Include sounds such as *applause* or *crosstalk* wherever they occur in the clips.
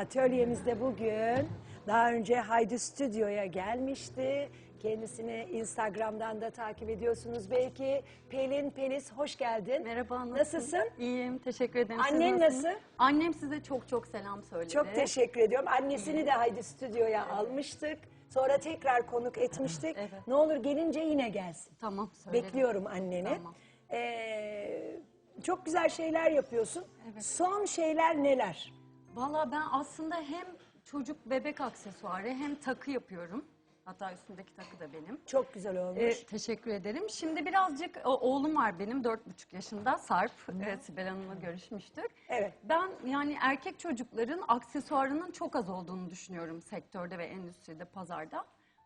Atölyemizde bugün daha önce Haydi Stüdyo'ya gelmişti. Kendisini Instagram'dan da takip ediyorsunuz belki. Pelin Pelis hoş geldin. Merhaba, Nasılsın? İyiyim, teşekkür ederim. Siz Annen nasılsınız? nasıl? Annem size çok çok selam söyledi. Çok teşekkür ediyorum. Annesini de Haydi Stüdyo'ya almıştık. Sonra tekrar konuk etmiştik. Evet. Ne olur gelince yine gelsin. Tamam, söyledim. Bekliyorum anneni. Tamam. Ee, çok güzel şeyler yapıyorsun. Evet. Son şeyler neler? Valla ben aslında hem çocuk bebek aksesuarı hem takı yapıyorum. Hatta üstündeki takı da benim. Çok güzel olmuş. Ee, teşekkür ederim. Şimdi birazcık o, oğlum var benim dört buçuk yaşında Sarp. Evet, Sibel Hanım'la görüşmüştük. Evet. Ben yani erkek çocukların aksesuarının çok az olduğunu düşünüyorum sektörde ve endüstride, pazarda.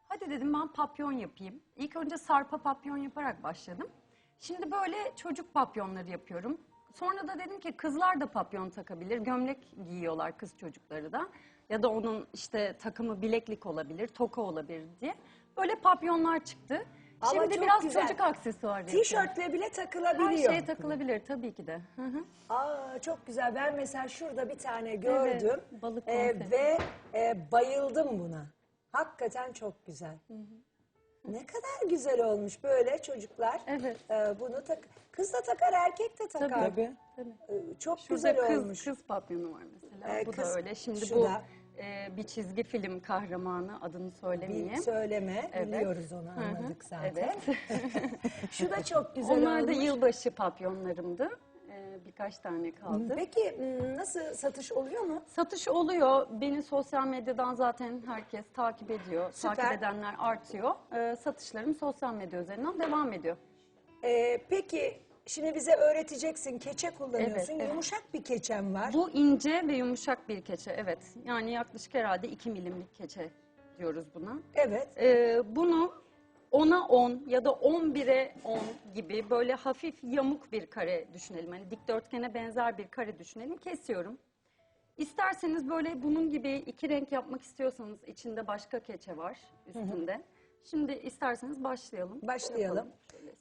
Hadi dedim ben papyon yapayım. İlk önce Sarp'a papyon yaparak başladım. Şimdi böyle çocuk papyonları yapıyorum. Sonra da dedim ki kızlar da papyon takabilir. Gömlek giyiyorlar kız çocukları da. Ya da onun işte takımı bileklik olabilir, toka olabilir diye. Böyle papyonlar çıktı. Ama Şimdi çok biraz güzel. çocuk aksesuarı. Tişörtle bile Her takılabiliyor. şeye takılabilir tabii ki de. Hı hı. Aa çok güzel. Ben mesela şurada bir tane gördüm. balık Ee, konsepti. ve e, bayıldım buna. Hakikaten çok güzel. Ne kadar güzel olmuş böyle çocuklar. Evet. e, bunu tak kız da takar, erkek de takar. Tabii. Tabii. Ee, çok Şurada güzel kız, olmuş. kız papyonu var mesela. Ee, bu kız- da öyle. Şimdi şu bu e, bir çizgi film kahramanı adını söylemeyeyim. Bir söyleme, Evet. biliyoruz onu Hı hı, anladık zaten. Evet. *laughs* Şu da çok güzel Onlar da olmuş. yılbaşı papyonlarımdı. Birkaç tane kaldı. Peki m, nasıl satış oluyor mu? Satış oluyor. Beni sosyal medyadan zaten herkes takip ediyor. Süper. Takip edenler artıyor. Ee, satışlarım sosyal medya üzerinden devam ediyor. Ee, peki şimdi bize öğreteceksin. Keçe kullanıyorsun. Evet, evet. Yumuşak bir keçem var. Bu ince ve yumuşak bir keçe. Evet. Yani yaklaşık herhalde 2 milimlik keçe diyoruz buna. Evet. Ee, bunu 10'a 10 ya da 11'e 10 gibi böyle hafif yamuk bir kare düşünelim. Hani dikdörtgene benzer bir kare düşünelim. Kesiyorum. İsterseniz böyle bunun gibi iki renk yapmak istiyorsanız içinde başka keçe var üstünde. Şimdi isterseniz başlayalım. Başlayalım.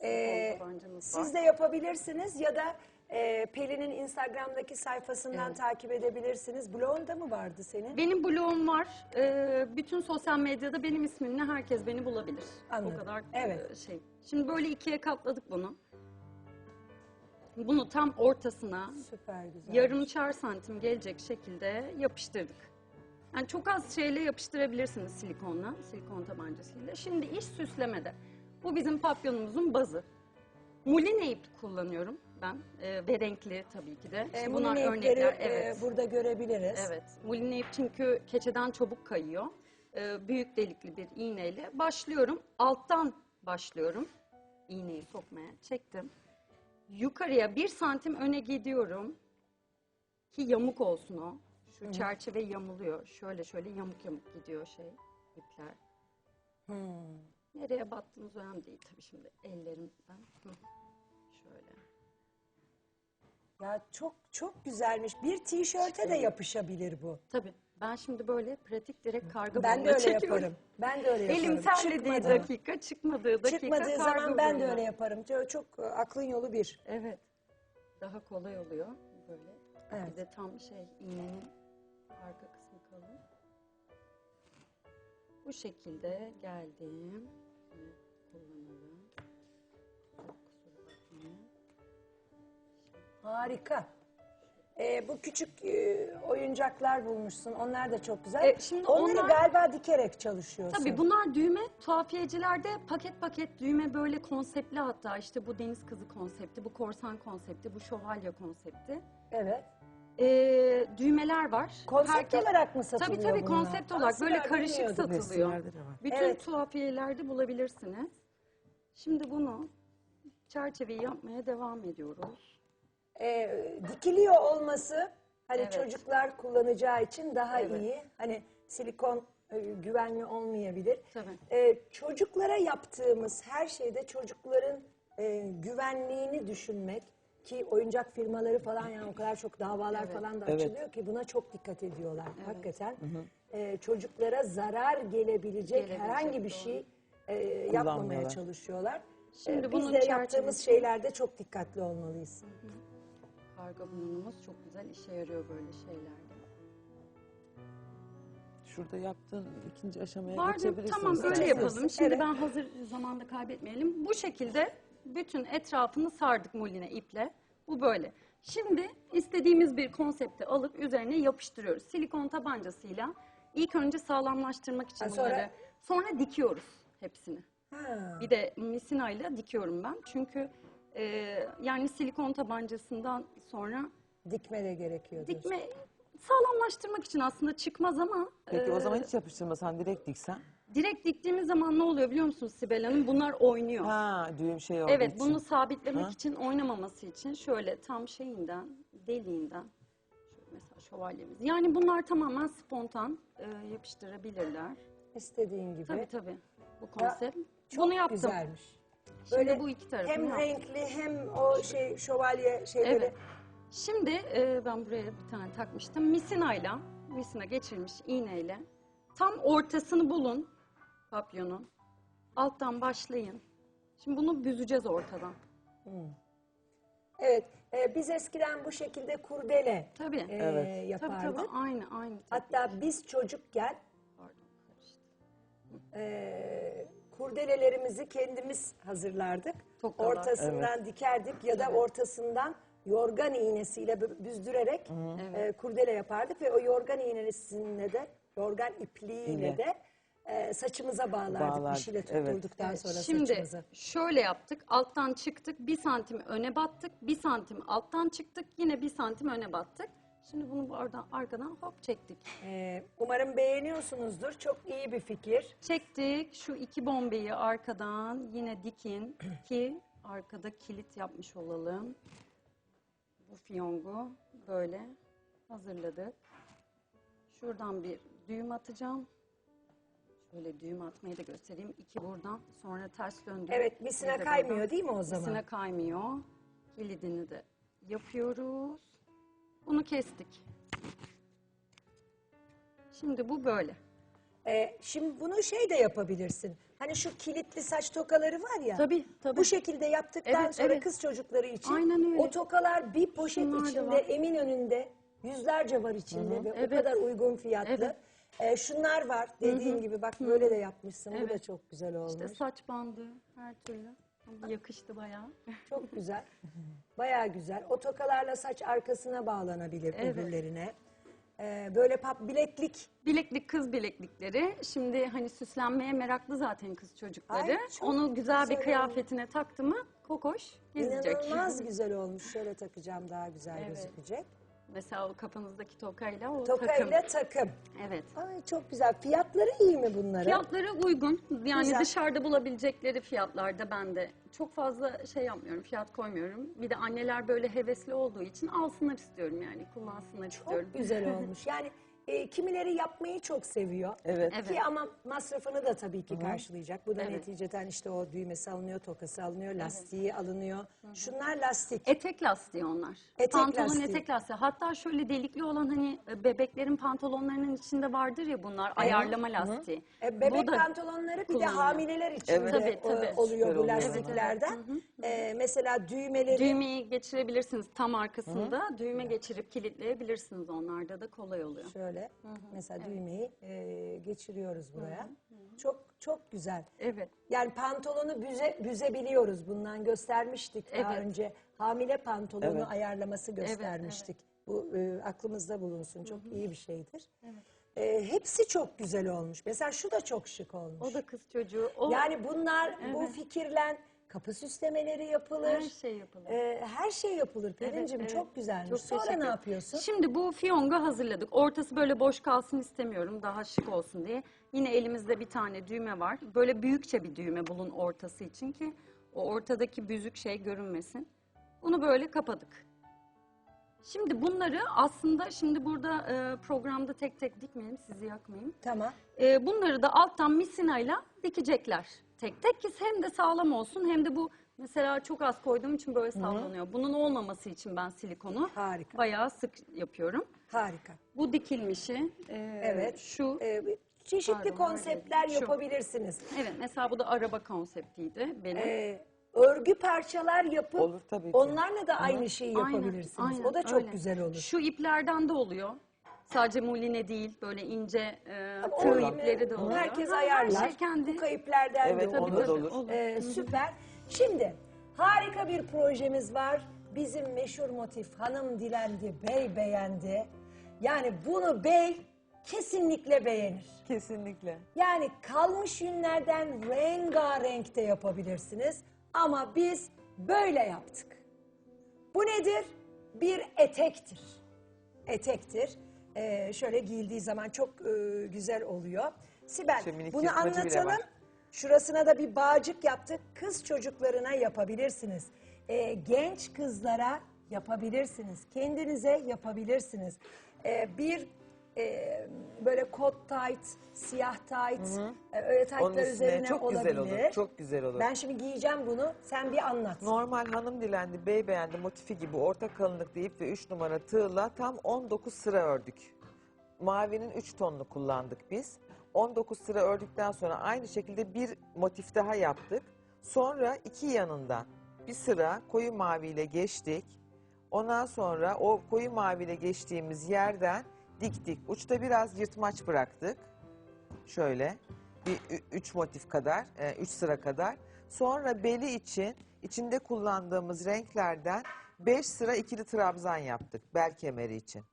Ee, var. siz de yapabilirsiniz ya da e, Pelin'in Instagram'daki sayfasından takip edebilirsiniz. Blogunda mı vardı senin? Benim blogum var. Ee, bütün sosyal medyada benim ismimle herkes beni bulabilir. Anladım. O kadar Evet. e, şey. Şimdi böyle ikiye katladık bunu. Bunu tam ortasına Süper güzel. yarımçar santim gelecek şekilde yapıştırdık. Yani çok az şeyle yapıştırabilirsiniz silikonla, silikon tabancasıyla. Şimdi iş süslemede. Bu bizim papyonumuzun bazı. Muline ip kullanıyorum ben e, ve renkli tabii ki de. E, İşte bunun bunlar örnekler. e, Evet. burada görebiliriz. Evet. Muline ip çünkü keçeden çabuk kayıyor. Ee, büyük delikli bir iğneyle başlıyorum. Alttan başlıyorum. İğneyi sokmaya çektim. Yukarıya bir santim öne gidiyorum. Ki yamuk olsun o. Şu çerçeve yamuluyor. Şöyle şöyle yamuk yamuk gidiyor şey ipler. Hmm. Nereye battığınız önemli değil tabii şimdi ellerimden. Hı. Ya çok çok güzelmiş. Bir tişörte de yapışabilir bu. Tabii. Ben şimdi böyle pratik direkt karga Ben de öyle çekiyorum. yaparım. Ben de öyle yaparım. Elim terlediği Çıkmadı. dakika, çıkmadığı dakika Çıkmadığı kargo zaman ben de öyle yaparım. Çok, çok e, aklın yolu bir. Evet. Daha kolay oluyor böyle. Evet. Bir de tam şey iğnenin arka kısmı kalın. Bu şekilde geldim. Kullanalım. Harika. Ee, bu küçük e, oyuncaklar bulmuşsun. Onlar da çok güzel. E, şimdi Onları onlar- galiba dikerek çalışıyorsun. Tabii bunlar düğme. Tuhafiyecilerde paket paket düğme böyle konseptli hatta işte bu deniz kızı konsepti, bu korsan konsepti, bu şövalye konsepti. Evet. Ee, düğmeler var. Konsept Herkes- olarak mı satılıyor Tabii tabii bunlar? konsept olarak Aslında böyle karışık bilmiyordum. satılıyor. Resimlerde de var. Bütün Evet. tuhafiyelerde bulabilirsiniz. Şimdi bunu çerçeveyi yapmaya devam ediyoruz. Ee, dikiliyor olması hani Evet. çocuklar kullanacağı için daha Evet. iyi. Hani silikon e, güvenli olmayabilir. Tabii. Ee, çocuklara yaptığımız her şeyde çocukların e, güvenliğini düşünmek ki oyuncak firmaları falan yani o kadar çok davalar Evet. falan da Evet. açılıyor ki buna çok dikkat ediyorlar hakikaten. Ee, çocuklara zarar gelebilecek, Gelebilecek, herhangi bir doğru. şey e, yapmamaya Kullanmıyorlar. çalışıyorlar. Şimdi Ee, bunun Biz de yaptığımız şeylerde çok dikkatli olmalıyız. Karga bununumuz çok güzel işe yarıyor böyle şeylerde. şurada yaptığın ikinci aşamaya Vardı geçebilirsiniz. tamam böyle yapalım. Şimdi Evet. ben hazır zamanda kaybetmeyelim. Bu şekilde bütün etrafını sardık muline iple. Bu böyle. Şimdi istediğimiz bir konsepti alıp üzerine yapıştırıyoruz. Silikon tabancasıyla ilk önce sağlamlaştırmak için Ha, sonra- bunları. Sonra dikiyoruz hepsini. Ha. Bir de misinayla dikiyorum ben. Çünkü e, yani silikon tabancasından sonra Dikme de gerekiyor diyorsun. dikme sağlamlaştırmak için aslında çıkmaz ama Peki o e, zaman hiç yapıştırmasan direkt diksen. direkt diktiğimiz zaman ne oluyor biliyor musunuz Sibel Hanım? Bunlar oynuyor. Ha düğüm şey olduğu Evet için. bunu sabitlemek Ha? için oynamaması için şöyle tam şeyinden deliğinden şöyle mesela şövalyemiz. Yani bunlar tamamen spontan e, yapıştırabilirler. İstediğin gibi. Tabii tabii bu konsept. Çok bunu yaptım. güzelmiş. Böyle bu iki tarafını Hem yaptım. renkli hem o şey şövalye şeyleri. Evet. Şimdi e, ben buraya bir tane takmıştım. Misinayla, misina geçirmiş iğneyle tam ortasını bulun papyonun. Alttan başlayın. Şimdi bunu büzeceğiz ortadan. Evet. e, biz eskiden bu şekilde kurdele Tabii. e, Evet. tabii yapardık. tabii aynı aynı. teknik. Hatta biz çocukken Pardon, karıştı. e, kurdelelerimizi kendimiz hazırlardık. Tokalar. Ortasından dikerdik ya da ortasından yorgan iğnesiyle bü- büzdürerek e, kurdele yapardık ve o yorgan iğnesine de yorgan ipliğiyle İğne. de e, saçımıza bağlardık. Bağlardık, Bir şeyle evet. tutturduktan sonra Şimdi saçımızı. şöyle yaptık. Alttan çıktık. Bir santim öne battık. Bir santim alttan çıktık. Yine bir santim öne battık. Şimdi bunu oradan arkadan hop çektik. E, umarım beğeniyorsunuzdur. Çok iyi bir fikir. Çektik. Şu iki bombeyi arkadan yine dikin *clears throat* ki arkada kilit yapmış olalım. Bu fiyongu böyle hazırladık. Şuradan bir düğüm atacağım. Şöyle düğüm atmayı da göstereyim. İki buradan sonra ters döndüm. Evet misine kaymıyor değil mi o zaman? Misine kaymıyor. Kilidini de yapıyoruz. Bunu kestik. Şimdi bu böyle. E, şimdi bunu şey de yapabilirsin. Hani şu kilitli saç tokaları var ya. Tabii, tabii. Bu şekilde yaptıktan Evet, sonra evet. kız çocukları için Aynen öyle. o tokalar bir poşet Şunlar da içinde var. emin önünde yüzlerce var içinde ve o Evet. kadar uygun fiyatlı. Evet. E, şunlar var dediğin gibi bak böyle de yapmışsın. Bu da çok güzel olmuş. İşte saç bandı her türlü. Yakıştı bayağı. Çok güzel. Bayağı güzel. O tokalarla saç arkasına bağlanabilir Evet. öbürlerine. E, böyle pap bileklik Bileklik kız bileklikleri. Şimdi hani süslenmeye meraklı zaten kız çocukları. Ay, çok Onu güzel bir güzel kıyafetine taktı mı kokoş gezecek. inanılmaz *laughs* güzel olmuş. Şöyle takacağım daha güzel Evet. gözükecek. Mesela o kafanızdaki tokayla o takım. Tokayla takım. Evet. Ay çok güzel. Fiyatları iyi mi bunların? Fiyatları uygun. Yani Güzel. dışarıda bulabilecekleri fiyatlarda ben de çok fazla şey yapmıyorum, fiyat koymuyorum. Bir de anneler böyle hevesli olduğu için alsınlar istiyorum yani, kullansınlar istiyorum. Çok güzel *laughs* olmuş. Yani e, kimileri yapmayı çok seviyor. Evet. Evet. Ki ama masrafını da tabii ki karşılayacak. Bu da Evet. neticeden işte o düğmesi alınıyor, tokası alınıyor, lastiği alınıyor. Şunlar lastik. Etek lastiği onlar. Etek Pantolon lastiği. etek lastiği. Hatta şöyle delikli olan hani e, bebeklerin pantolonlarının içinde vardır ya bunlar ayarlama lastiği. E, bebek Bu da pantolonları bir de kullanılıyor. hamileler için Evet. de Tabii, e, tabii. oluyor Süper bu lastiklerden. E, mesela düğmeleri Düğmeyi geçirebilirsiniz tam arkasında. Düğme geçirip kilitleyebilirsiniz onlarda da kolay oluyor. şöyle mesela düğmeyi e, geçiriyoruz buraya. Çok çok güzel. Evet. Yani pantolonu büze, büzebiliyoruz. Bundan göstermiştik daha Evet. önce. Hamile pantolonu Evet. ayarlaması göstermiştik. Bu e, aklımızda bulunsun. Çok iyi bir şeydir. E, hepsi çok güzel olmuş. Mesela şu da çok şık olmuş. O da kız çocuğu. O yani bunlar bu fikirlen kapı süslemeleri yapılır. her şey yapılır. E, her şey yapılır. Pelincim evet. çok güzelmiş. Çok Sonra ne yapıyorsun? Şimdi bu fiyongu hazırladık. Ortası böyle boş kalsın istemiyorum. Daha şık olsun diye. Yine elimizde bir tane düğme var. Böyle büyükçe bir düğme bulun ortası için ki o ortadaki büzük şey görünmesin. Bunu böyle kapadık. Şimdi bunları aslında şimdi burada e, programda tek tek dikmeyelim sizi yakmayayım. Tamam. E, bunları da alttan misinayla dikecekler. Tek tek ki hem de sağlam olsun hem de bu mesela çok az koyduğum için böyle sallanıyor. Bunun olmaması için ben silikonu Harika. bayağı sık yapıyorum. Harika. Bu dikilmişi e, Evet. şu E, çeşitli Pardon, konseptler şu. yapabilirsiniz. evet mesela bu da araba konseptiydi benim. e, örgü parçalar yapıp Olur tabii ki. onlarla da aynı şeyi Aynen, yapabilirsiniz. aynen, o da çok öyle. güzel olur. Şu iplerden de oluyor. Sadece muline değil böyle ince e, Ama tığ orada ipleri de oluyor. Herkes ayarlar. Her şey kendi. Bu kayıplerden Evet, de onda olur. da olur. Ee, süper. Şimdi harika bir projemiz var. Bizim meşhur motif hanım dilendi, bey beğendi. Yani bunu bey kesinlikle beğenir. Kesinlikle. Yani kalmış yünlerden rengarenk de yapabilirsiniz. Ama biz böyle yaptık. Bu nedir? Bir etektir. Etektir. Ee, şöyle giyildiği zaman çok e, güzel oluyor. Sibel minik bunu yırtmacı bile anlatalım. var. Şurasına da bir bağcık yaptık. Kız çocuklarına yapabilirsiniz. Ee, genç kızlara yapabilirsiniz. Kendinize yapabilirsiniz. Ee, bir e, böyle kot tight, siyah tight, e, öyle Onun tightlar üstüne üzerine çok olabilir. güzel olur. Çok güzel olur. Ben şimdi giyeceğim bunu. Sen bir anlat. Normal hanım dilendi, bey beğendi motifi gibi orta kalınlıkta ip ve 3 numara tığla tam 19 sıra ördük. Mavinin 3 tonunu kullandık biz. 19 sıra ördükten sonra aynı şekilde bir motif daha yaptık. Sonra iki yanından bir sıra koyu maviyle geçtik. Ondan sonra o koyu maviyle geçtiğimiz yerden diktik. Uçta biraz yırtmaç bıraktık. Şöyle bir üç motif kadar, e, üç sıra kadar. Sonra beli için içinde kullandığımız renklerden beş sıra ikili trabzan yaptık bel kemeri için.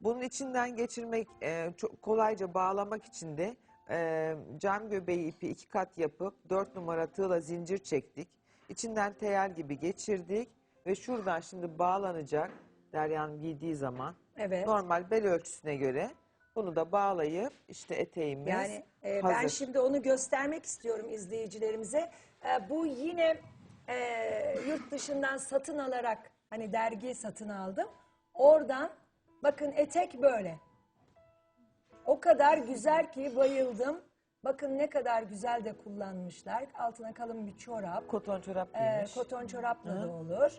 Bunun içinden geçirmek, e, çok kolayca bağlamak için de e, cam göbeği ipi iki kat yapıp dört numara tığla zincir çektik. İçinden teyel gibi geçirdik ve şuradan şimdi bağlanacak Derya'nın giydiği zaman Evet. normal bel ölçüsüne göre bunu da bağlayıp işte eteğimiz Yani e, hazır. ben şimdi onu göstermek istiyorum izleyicilerimize. E, bu yine e, yurt dışından satın alarak hani dergi satın aldım. Oradan bakın etek böyle. O kadar güzel ki bayıldım. Bakın ne kadar güzel de kullanmışlar. Altına kalın bir çorap. koton çorap E, giymiş. koton çorapla da olur.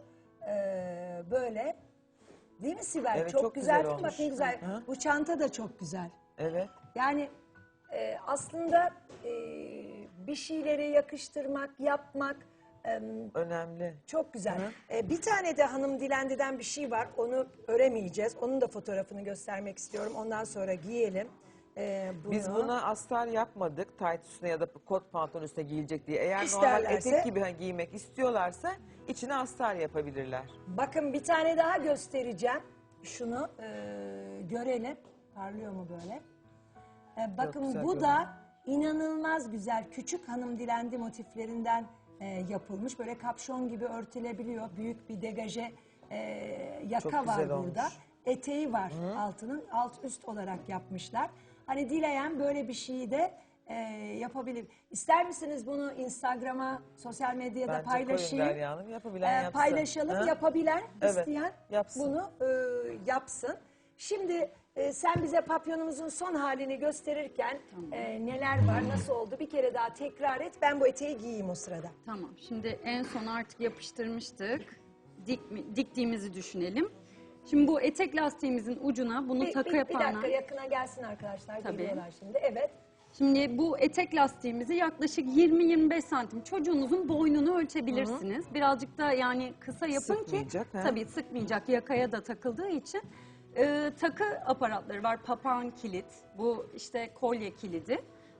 E, böyle. Değil mi Sibel? Evet, çok, çok güzel, güzel? Bak olmuş. ne güzel. Hı. Bu çanta da çok güzel. Evet. Yani e, aslında e, bir şeyleri yakıştırmak, yapmak e, Önemli. çok güzel. Hı. E, bir tane de hanım dilendiden bir şey var. Onu öremeyeceğiz. Onun da fotoğrafını göstermek istiyorum. Ondan sonra giyelim. E, bunu. Biz buna astar yapmadık. Tayt üstüne ya da kot pantolon üstüne giyilecek diye. Eğer normal İsterlerse- etek gibi hani giymek istiyorlarsa içine astar yapabilirler. Bakın bir tane daha göstereceğim. Şunu e, görelim. Parlıyor mu böyle? E, bakın güzel bu da inanılmaz güzel. Küçük hanım dilendi motiflerinden e, yapılmış. Böyle kapşon gibi örtülebiliyor. Büyük bir degaje e, yaka Çok var güzel burada. olmuş. Eteği var altının. Alt üst olarak yapmışlar. Hani dileyen böyle bir şeyi de e, yapabilir. İster misiniz bunu Instagram'a, sosyal medyada Bence paylaşayım? koyun Derya Hanım. Yapabilen Ee, yapsın. paylaşalım. Ha? Yapabilen, Evet, isteyen yapsın. bunu e, yapsın. Şimdi e, sen bize papyonumuzun son halini gösterirken e, neler var, nasıl oldu bir kere daha tekrar et. Ben bu eteği giyeyim o sırada. Tamam. Şimdi en son artık yapıştırmıştık. Dik, mi- diktiğimizi düşünelim. Şimdi bu etek lastiğimizin ucuna bunu Bir, takı bir, bir dakika yakına gelsin arkadaşlar. Tabii. Geliyorlar şimdi. Evet. Şimdi bu etek lastiğimizi yaklaşık 20-25 santim çocuğunuzun boynunu ölçebilirsiniz. Birazcık da yani kısa yapın ki Sıkmayacak, ha? tabii sıkmayacak yakaya da takıldığı için. Ee, takı aparatları var papağan kilit bu işte kolye kilidi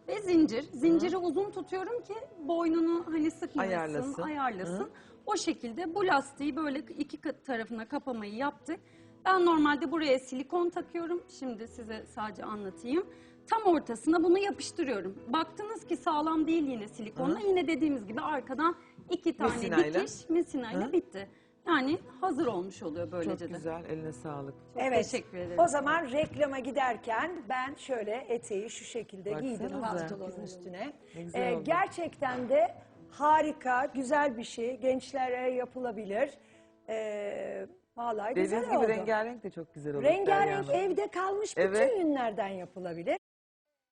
ve zincir. Zinciri uzun tutuyorum ki boynunu hani sıkmasın Ayarlasın. ayarlasın. O şekilde bu lastiği böyle iki kat tarafına kapamayı yaptık. Ben normalde buraya silikon takıyorum. Şimdi size sadece anlatayım. Tam ortasına bunu yapıştırıyorum. Baktınız ki sağlam değil yine silikonla. Yine dediğimiz gibi arkadan iki tane Misinayla. dikiş misinayla Hı. bitti. Yani hazır olmuş oluyor böylece Çok de. güzel. Eline sağlık. Çok evet. teşekkür ederim. O zaman reklama giderken ben şöyle eteği şu şekilde giydim pantolonun üstüne. Ne güzel Ee, oldu. gerçekten de harika, güzel bir şey. Gençlere yapılabilir. Ee, vallahi güzel Dediğiniz gibi oldu. rengarenk de çok güzel olur. Derya Rengarenk Hanım. evde kalmış bütün Evet. yünlerden yapılabilir.